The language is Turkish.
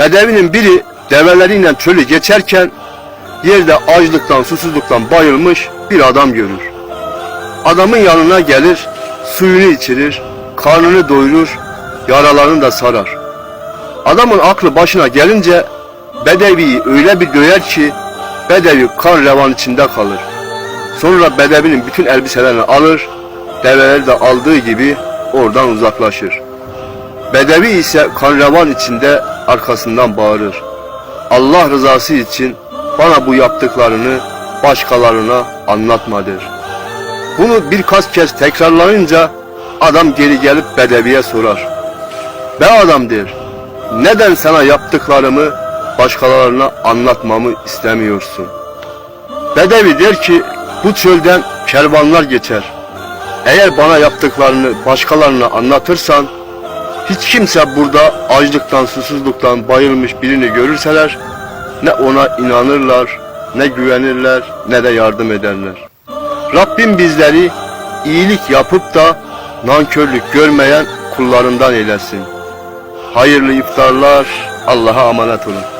Bedevinin biri develeriyle çölü geçerken yerde açlıktan susuzluktan bayılmış bir adam görür. Adamın yanına gelir, suyunu içirir, karnını doyurur, yaralarını da sarar. Adamın aklı başına gelince Bedevi'yi öyle bir döyer ki Bedevi kan revan içinde kalır. Sonra Bedevi'nin bütün elbiselerini alır, develeri de aldığı gibi oradan uzaklaşır. Bedevi ise kan revan içinde arkasından bağırır. Allah rızası için bana bu yaptıklarını başkalarına anlatma der. Bunu birkaç kez tekrarlayınca adam geri gelip Bedevi'ye sorar. Be adam der, neden sana yaptıklarımı başkalarına anlatmamı istemiyorsun? Bedevi der ki, bu çölden kervanlar geçer. Eğer bana yaptıklarını başkalarına anlatırsan, hiç kimse burada açlıktan, susuzluktan bayılmış birini görürseler, ne ona inanırlar, ne güvenirler, ne de yardım ederler. Rabbim bizleri iyilik yapıp da nankörlük görmeyen kullarından eylesin. Hayırlı iftarlar, Allah'a emanet olun.